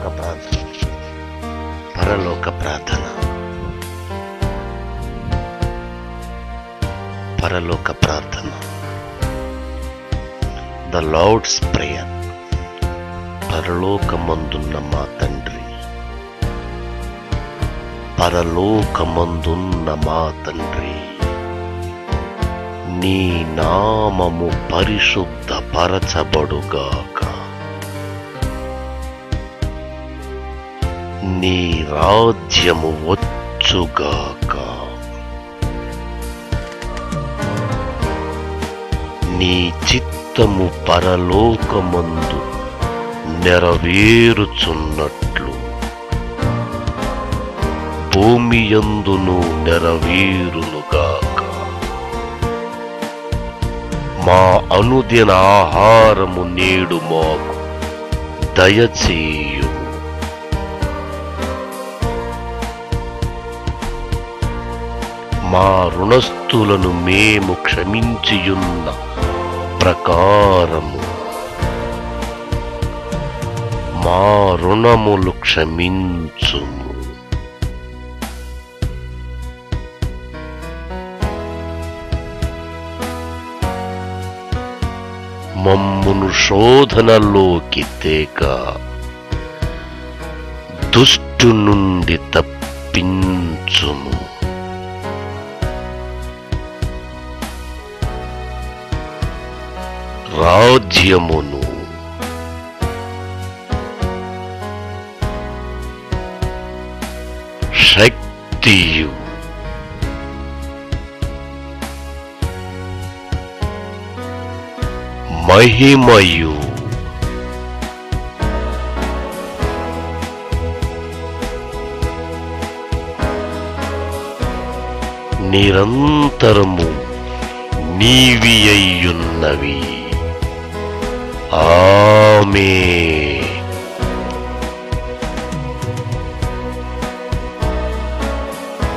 పరలోక ప్రార్థన. పరలోక ప్రార్థన. పరలోక ప్రార్థన. ద లార్డ్స్ ప్రేయర్ పరలోకమందున్న మా తండ్రి. పరలోకమందున్న మా తండ్రి. నీ నామము పరిశుద్ధ నీ రాజ్యము వచ్చుగాక. నీ చిత్తము పరలోకమందు నెరవేరుచున్నట్లు. భూమి యందును నెరవేరునుగాక. మా అనుదిన ఆహారము నేడు మాకు దయచేయు మా రుణస్థులను మేము క్షమించియున్న ప్రకారము. మా రుణములు క్షమించుము. మమ్మును శోధనలోకి తేక దుష్టు నుండి తప్పించుము. రాజ్యమును. శక్తియు. మహిమయు. నిరంతరము నీవి all me.